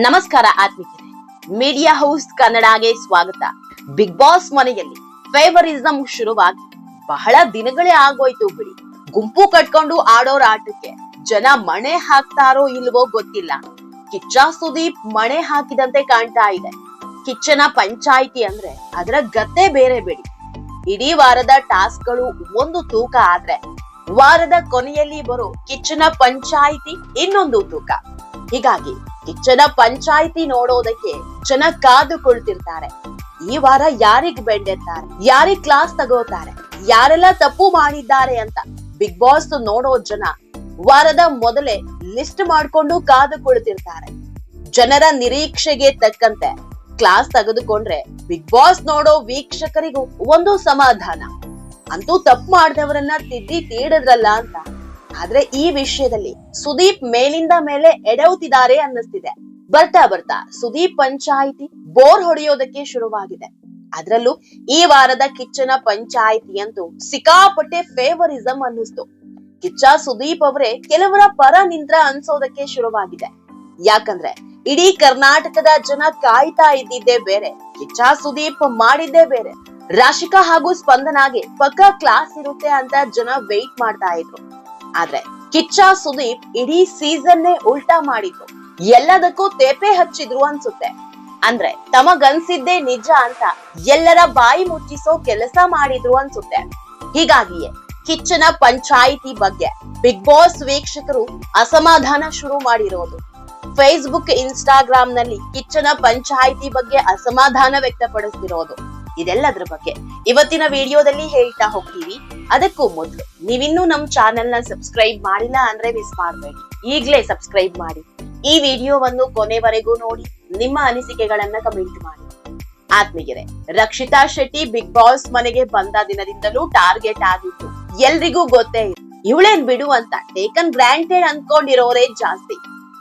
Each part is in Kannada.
ನಮಸ್ಕಾರ ಆತ್ಮಿಕರೇ. ಮೀಡಿಯಾ ಹೌಸ್ ಕನ್ನಡಗೆ ಸ್ವಾಗತ. ಬಿಗ್ ಬಾಸ್ ಮನೆಯಲ್ಲಿ ಫೇವರಿಸಂ ಶುರುವಾಗಿ ಬಹಳ ದಿನಗಳೇ ಆಗೋಯ್ತು ಬಿಡಿ. ಗುಂಪು ಕಟ್ಕೊಂಡು ಆಡೋರ ಆಟಕ್ಕೆ ಜನ ಮಣೆ ಹಾಕ್ತಾರೋ ಇಲ್ವೋ ಗೊತ್ತಿಲ್ಲ. ಕಿಚ್ಚ ಸುದೀಪ್ ಮಣೆ ಹಾಕಿದಂತೆ ಕಾಣ್ತಾ ಇದೆ. ಕಿಚ್ಚನ ಪಂಚಾಯಿತಿ ಅಂದ್ರೆ ಅದರ ಗತ್ತೆ ಬೇರೆ ಬಿಡಿ. ಇಡೀ ವಾರದ ಟಾಸ್ಕ್ಗಳು ಒಂದು ತೂಕ ಆದ್ರೆ ವಾರದ ಕೊನೆಯಲ್ಲಿ ಬರೋ ಕಿಚ್ಚನ ಪಂಚಾಯಿತಿ ಇನ್ನೊಂದು ತೂಕ. ಹೀಗಾಗಿ ಕಿಚ್ಚನ ಪಂಚಾಯಿತಿ ನೋಡೋದಕ್ಕೆ ಜನ ಕಾದುಕೊಳ್ತಿರ್ತಾರೆ. ಈ ವಾರ ಯಾರಿಗ್ ಬೆಂಡೆತ್ತಾರೆ? ಯಾರಿಗ್ ಕ್ಲಾಸ್ ತಗೋತಾರೆ? ಯಾರೆಲ್ಲ ತಪ್ಪು ಮಾಡಿದ್ದಾರೆ ಅಂತ ಬಿಗ್ ಬಾಸ್ ನೋಡೋ ಜನ ವಾರದ ಮೊದಲೇ ಲಿಸ್ಟ್ ಮಾಡ್ಕೊಂಡು ಕಾದುಕೊಳ್ತಿರ್ತಾರೆ. ಜನರ ನಿರೀಕ್ಷೆಗೆ ತಕ್ಕಂತೆ ಕ್ಲಾಸ್ ತೆಗೆದುಕೊಂಡ್ರೆ ಬಿಗ್ ಬಾಸ್ ನೋಡೋ ವೀಕ್ಷಕರಿಗೂ ಒಂದು ಸಮಾಧಾನ. ಅಂತೂ ತಪ್ಪು ಮಾಡಿದವರನ್ನ ತಿದ್ದಿ ತೀಡದ್ರಲ್ಲ ಅಂತ ಆದ್ರೆ ಈ ವಿಷಯದಲ್ಲಿ ಸುದೀಪ್ ಮೇಲಿಂದ ಮೇಲೆ ಎಡವುತ್ತಿದ್ದಾರೆ ಅನ್ನಿಸ್ತಿದೆ. ಬರ್ತಾ ಬರ್ತಾ ಸುದೀಪ್ ಪಂಚಾಯಿತಿ ಬೋರ್ ಹೊಡೆಯೋದಕ್ಕೆ ಶುರುವಾಗಿದೆ. ಅದ್ರಲ್ಲೂ ಈ ವಾರದ ಕಿಚ್ಚನ ಪಂಚಾಯಿತಿ ಅಂತೂ ಸಿಕ್ಕಾಪಟ್ಟೆ ಫೇವರಿಸಂ ಅನ್ನಿಸ್ತು. ಕಿಚ್ಚ ಸುದೀಪ್ ಅವರೇ ಕೆಲವರ ಪರ ನಿಂತ್ರ ಅನ್ಸೋದಕ್ಕೆ ಶುರುವಾಗಿದೆ. ಯಾಕಂದ್ರೆ ಇಡೀ ಕರ್ನಾಟಕದ ಜನ ಕಾಯ್ತಾ ಇದ್ದಿದ್ದೇ ಬೇರೆ, ಕಿಚ್ಚ ಸುದೀಪ್ ಮಾಡಿದ್ದೇ ಬೇರೆ. ರಾಶಿಕಾ ಹಾಗೂ ಸ್ಪಂದನಾಗೆ ಪಕ್ಕ ಕ್ಲಾಸ್ ಇರುತ್ತೆ ಅಂತ ಜನ ವೆಯ್ಟ್ ಮಾಡ್ತಾ ಇದ್ರು. ಆದ್ರೆ ಕಿಚ್ಚ ಸುದೀಪ್ ಇಡೀ ಸೀಸನ್ನೇ ಉಲ್ಟಾ ಮಾಡಿದ್ರು ಎಲ್ಲದಕ್ಕೂ ತೇಪೆ ಹಚ್ಚಿದ್ರು ಅನ್ಸುತ್ತೆ. ಅಂದ್ರೆ ತಮಗನ್ಸಿದ್ದೇ ನಿಜ ಅಂತ ಎಲ್ಲರ ಬಾಯಿ ಮುಚ್ಚಿಸೋ ಕೆಲಸ ಮಾಡಿದ್ರು ಅನ್ಸುತ್ತೆ. ಹೀಗಾಗಿಯೇ ಕಿಚ್ಚನ ಪಂಚಾಯಿತಿ ಬಗ್ಗೆ ಬಿಗ್ ಬಾಸ್ ವೀಕ್ಷಕರು ಅಸಮಾಧಾನ ಶುರು ಮಾಡಿರೋದು. ಫೇಸ್ಬುಕ್ ಇನ್ಸ್ಟಾಗ್ರಾಮ್ನಲ್ಲಿ ಕಿಚ್ಚನ ಪಂಚಾಯಿತಿ ಬಗ್ಗೆ ಅಸಮಾಧಾನ ವ್ಯಕ್ತಪಡಿಸ್ತಿರೋದು. ಇದೆಲ್ಲದ್ರ ಬಗ್ಗೆ ಇವತ್ತಿನ ವಿಡಿಯೋದಲ್ಲಿ ಹೇಳ್ತಾ ಹೋಗ್ತೀವಿ. ಅದಕ್ಕೂ ಮೊದಲು ನೀವಿನ್ನೂ ನಮ್ ಚಾನೆಲ್ನ ಸಬ್ಸ್ಕ್ರೈಬ್ ಮಾಡಿಲ್ಲ ಅಂದ್ರೆ ಮಿಸ್ ಮಾಡಬೇಡಿ. ಈಗ್ಲೇ ಸಬ್ಸ್ಕ್ರೈಬ್ ಮಾಡಿ. ಈ ವಿಡಿಯೋವನ್ನು ಕೊನೆವರೆಗೂ ನೋಡಿ, ನಿಮ್ಮ ಅನಿಸಿಕೆಗಳನ್ನ ಕಮೆಂಟ್ ಮಾಡಿ. ಆತ್ಮೀಯರೇ, ರಕ್ಷಿತಾ ಶೆಟ್ಟಿ ಬಿಗ್ ಬಾಸ್ ಮನೆಗೆ ಬಂದ ದಿನದಿಂದಲೂ ಟಾರ್ಗೆಟ್ ಆಗಿತ್ತು. ಎಲ್ರಿಗೂ ಗೊತ್ತೇ ಇದೆ ಇವಳೇನ್ ಬಿಡು ಅಂತ ಟೇಕನ್ ಗ್ರಾಂಟೆಡ್ ಅನ್ಕೊಂಡಿರೋರೇ ಜಾಸ್ತಿ.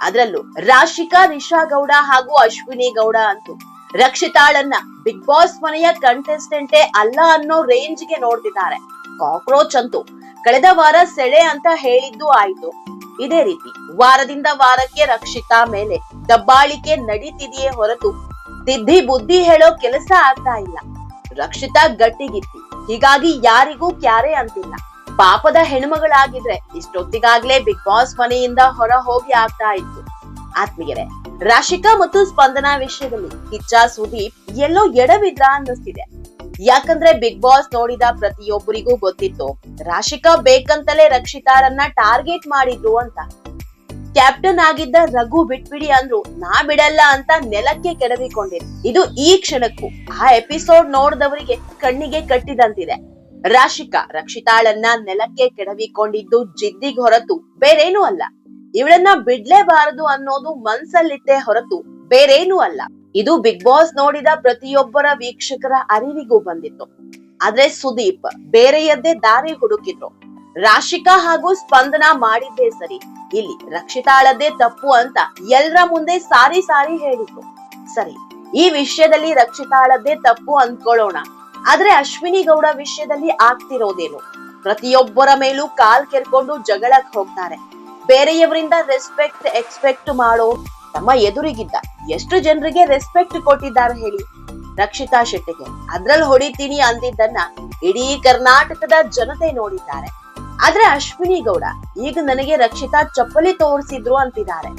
ಅದ್ರಲ್ಲೂ ರಾಶಿಕಾ ನಿಶಾ ಗೌಡ ಹಾಗೂ ಅಶ್ವಿನಿ ಗೌಡ ಅಂತೂ ರಕ್ಷಿತಾಳನ್ನ ಬಿಗ್ ಬಾಸ್ ಮನೆಯ ಕಂಟೆಸ್ಟೆಂಟೇ ಅಲ್ಲ ಅನ್ನೋ ರೇಂಜ್ಗೆ ನೋಡ್ತಿದ್ದಾರೆ. ಕಾಕ್ರೋಚ್ ಅಂತೂ ಕಳೆದ ವಾರ ಸೆಳೆ ಅಂತ ಹೇಳಿದ್ದು ಆಯ್ತು. ಇದೇ ರೀತಿ ವಾರದಿಂದ ವಾರಕ್ಕೆ ರಕ್ಷಿತಾ ಮೇಲೆ ದಬ್ಬಾಳಿಕೆ ನಡೀತಿದೆಯೇ ಹೊರತು ತಿದ್ದಿ ಬುದ್ಧಿ ಹೇಳೋ ಕೆಲಸ ಆಗ್ತಾ ಇಲ್ಲ. ರಕ್ಷಿತಾ ಗಟ್ಟಿಗಿತ್ತಿ. ಹೀಗಾಗಿ ಯಾರಿಗೂ ಕ್ಯಾರೆ ಅಂತಿಲ್ಲ. ಪಾಪದ ಹೆಣ್ಮಗಳಾಗಿದ್ರೆ ಇಷ್ಟೊತ್ತಿಗಾಗ್ಲೇ ಬಿಗ್ ಬಾಸ್ ಮನೆಯಿಂದ ಹೊರ ಹೋಗಿ ಆಗ್ತಾ ಇತ್ತು. ಆತ್ಮೀಯರೇ ರಾಶಿಕಾ ಮತ್ತು ಸ್ಪಂದನಾ ವಿಷಯದಲ್ಲಿ ಕಿಚ್ಚ ಸುದೀಪ್ ಎಲ್ಲೋ ಎಡವಿದ್ರ ಅನ್ನಿಸ್ತಿದೆ. ಯಾಕಂದ್ರೆ ಬಿಗ್ ಬಾಸ್ ನೋಡಿದ ಪ್ರತಿಯೊಬ್ಬರಿಗೂ ಗೊತ್ತಿತ್ತು, ರಾಶಿಕಾ ಬೇಕಂತಲೇ ರಕ್ಷಿತಾರನ್ನ ಟಾರ್ಗೆಟ್ ಮಾಡಿದ್ರು ಅಂತ. ಕ್ಯಾಪ್ಟನ್ ಆಗಿದ್ದ ರಘು ಬಿಟ್ಬಿಡಿ ಅಂದ್ರು, ನಾ ಬಿಡಲ್ಲ ಅಂತ ನೆಲಕ್ಕೆ ಕೆಡವಿಕೊಂಡಿದೆ ಇದು ಈ ಕ್ಷಣಕ್ಕೂ, ಆ ಎಪಿಸೋಡ್ ನೋಡಿದವರಿಗೆ ಕಣ್ಣಿಗೆ ಕಟ್ಟಿದಂತಿದೆ. ರಾಶಿಕಾ ರಕ್ಷಿತಾಳನ್ನ ನೆಲಕ್ಕೆ ಕೆಡವಿಕೊಂಡಿದ್ದು ಜಿದ್ದಿಗೆ ಹೊರತು ಬೇರೇನೂ ಅಲ್ಲ. ಇವಳನ್ನ ಬಿಡ್ಲೇಬಾರದು ಅನ್ನೋದು ಮನ್ಸಲ್ಲಿತ್ತೆ ಹೊರತು ಬೇರೇನೂ ಅಲ್ಲ. ಇದು ಬಿಗ್ ಬಾಸ್ ನೋಡಿದ ಪ್ರತಿಯೊಬ್ಬರ ವೀಕ್ಷಕರ ಅರಿವಿಗೂ ಬಂದಿತ್ತು. ಆದ್ರೆ ಸುದೀಪ್ ಬೇರೆಯದ್ದೇ ದಾರಿ ಹುಡುಕಿದ್ರು. ರಾಶಿಕಾ ಹಾಗೂ ಸ್ಪಂದನ ಮಾಡಿದ್ದೇ ಸರಿ. ಇಲ್ಲಿ ರಕ್ಷಿತಾಳದ್ದೇ ತಪ್ಪು ಅಂತ ಎಲ್ರ ಮುಂದೆ ಸಾರಿ ಸಾರಿ ಹೇಳಿದ್ರು. ಸರಿ, ಈ ವಿಷಯದಲ್ಲಿ ರಕ್ಷಿತಾಳದ್ದೇ ತಪ್ಪು ಅಂದ್ಕೊಳ್ಳೋಣ ಆದ್ರೆ ಅಶ್ವಿನಿ ಗೌಡ ವಿಷಯದಲ್ಲಿ ಆಗ್ತಿರೋದೇನು? ಪ್ರತಿಯೊಬ್ಬರ ಮೇಲೂ ಕಾಲ್ ಕೆರ್ಕೊಂಡು ಜಗಳಕ್ ಹೋಗ್ತಾರೆ. ಬೇರೆಯವರಿಂದ ರೆಸ್ಪೆಕ್ಟ್ ಎಕ್ಸ್ಪೆಕ್ಟ್ ಮಾಡೋ ತಮ್ಮ ಎದುರಿಗಿದ್ದ ಎಷ್ಟು ಜನರಿಗೆ ರೆಸ್ಪೆಕ್ಟ್ ಕೊಟ್ಟಿದ್ದಾರೆ ಹೇಳಿ. ರಕ್ಷಿತಾ ಶೆಟ್ಟಿಗೆ. ಅದ್ರಲ್ಲಿ ಹೊಡಿತೀನಿ ಅಂದಿದ್ದನ್ನ ಇಡೀ ಕರ್ನಾಟಕದ ಜನತೆ ನೋಡಿದ್ದಾರೆ. ಆದ್ರೆ ಅಶ್ವಿನಿ ಗೌಡ ಈಗ ನನಗೆ ರಕ್ಷಿತಾ ಚಪ್ಪಲಿ ತೋರಿಸಿದ್ರು ಅಂತಿದ್ದಾರೆ.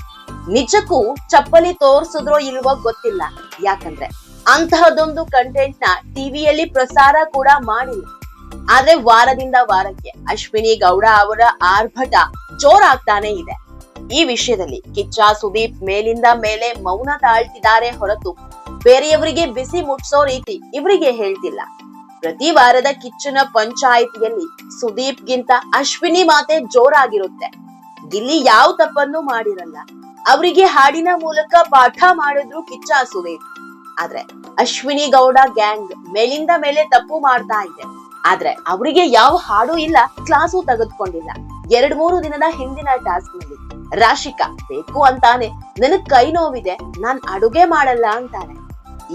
ನಿಜಕ್ಕೂ ಚಪ್ಪಲಿ ತೋರ್ಸುದ್ರೋ ಇಲ್ವೋ ಗೊತ್ತಿಲ್ಲ. ಯಾಕಂದ್ರೆ ಅಂತಹದೊಂದು ಕಂಟೆಂಟ್ನ ಟಿವಿಯಲ್ಲಿ ಪ್ರಸಾರ ಕೂಡ ಮಾಡಿಲ್ಲ. ಆದ್ರೆ ವಾರದಿಂದ ವಾರಕ್ಕೆ ಅಶ್ವಿನಿ ಗೌಡ ಅವರ ಆರ್ಭಟ ಜೋರಾಗ್ತಾನೆ ಇದೆ. ಈ ವಿಷಯದಲ್ಲಿ ಕಿಚ್ಚ, ಸುದೀಪ್ ಮೇಲಿಂದ ಮೇಲೆ ಮೌನ ತಾಳ್ತಿದ್ದಾರೆ ಹೊರತು ಬೇರೆಯವರಿಗೆ ಬಿಸಿ ಮುಟ್ಸೋ ರೀತಿ ಇವರಿಗೆ ಹೇಳ್ತಿಲ್ಲ. ಪ್ರತಿ ವಾರದ ಕಿಚ್ಚನ ಪಂಚಾಯಿತಿಯಲ್ಲಿ ಸುದೀಪ್ ಗಿಂತ ಅಶ್ವಿನಿ ಮಾತೆ ಜೋರಾಗಿರುತ್ತೆ. ಇಲ್ಲಿ ಯಾವ ತಪ್ಪನ್ನು ಮಾಡಿರಲ್ಲ. ಅವರಿಗೆ ಹಾಡಿನ ಮೂಲಕ ಪಾಠ ಮಾಡಿದ್ರು ಕಿಚ್ಚ, ಸುದೀಪ್. ಆದ್ರೆ ಅಶ್ವಿನಿ ಗೌಡ ಗ್ಯಾಂಗ್ ಮೇಲಿಂದ ಮೇಲೆ ತಪ್ಪು ಮಾಡ್ತಾ ಇದೆ. ಆದ್ರೆ ಅವರಿಗೆ ಯಾವ ಹಾಡು ಇಲ್ಲ, ಕ್ಲಾಸು ತೆಗೆದುಕೊಂಡಿಲ್ಲ. ಎರಡ್ ಮೂರು ದಿನದ ಹಿಂದಿನ ಟಾಸ್ಕ್ನಲ್ಲಿ ರಾಶಿಕಾ ಬೇಕು ಅಂತಾನೆ, ನನಗ್ ಕೈ ನೋವಿದೆ, ನಾನ್ ಅಡುಗೆ ಮಾಡಲ್ಲ ಅಂತಾನೆ.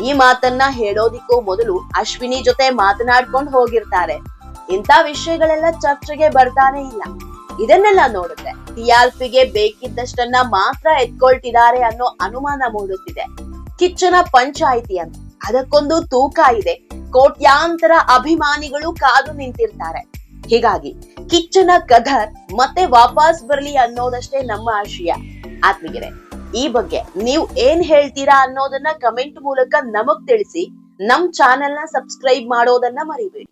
ಈ ಮಾತನ್ನ ಹೇಳೋದಿಕ್ಕೂ ಮೊದಲು ಅಶ್ವಿನಿ ಜೊತೆ ಮಾತನಾಡ್ಕೊಂಡು ಹೋಗಿರ್ತಾರೆ. ಇಂಥ ವಿಷಯಗಳೆಲ್ಲ ಚರ್ಚೆಗೆ ಬರ್ತಾನೆ ಇಲ್ಲ. ಇದನ್ನೆಲ್ಲ ನೋಡುತ್ತೆ. ಟಿಆರ್ಪಿಗೆ ಬೇಕಿದ್ದಷ್ಟನ್ನ ಮಾತ್ರ ಎತ್ಕೊಳ್ತಿದ್ದಾರೆ ಅನ್ನೋ ಅನುಮಾನ ಮೂಡುತ್ತಿದೆ. ಕಿಚ್ಚನ ಪಂಚಾಯಿತಿ ಅಂತ, ಅದಕ್ಕೊಂದು ತೂಕ ಇದೆ. ಕೋಟ್ಯಾಂತರ ಅಭಿಮಾನಿಗಳು ಕಾದು ನಿಂತಿರ್ತಾರೆ. ಹೀಗಾಗಿ ಕಿಚ್ಚನ ಕದರ್ ಮತ್ತೆ ವಾಪಸ್ ಬರ್ಲಿ ಅನ್ನೋದಷ್ಟೇ ನಮ್ಮ ಆಶಯ. ಆತ್ಮಿಗೆರೆ ಈ ಬಗ್ಗೆ ನೀವು ಏನ್ ಹೇಳ್ತೀರಾ ಅನ್ನೋದನ್ನ ಕಮೆಂಟ್ ಮೂಲಕ ನಮಗ್ ತಿಳಿಸಿ, ನಮ್ ಚಾನೆಲ್ನ ಸಬ್ಸ್ಕ್ರೈಬ್ ಮಾಡೋದನ್ನ ಮರಿಬೇಡಿ.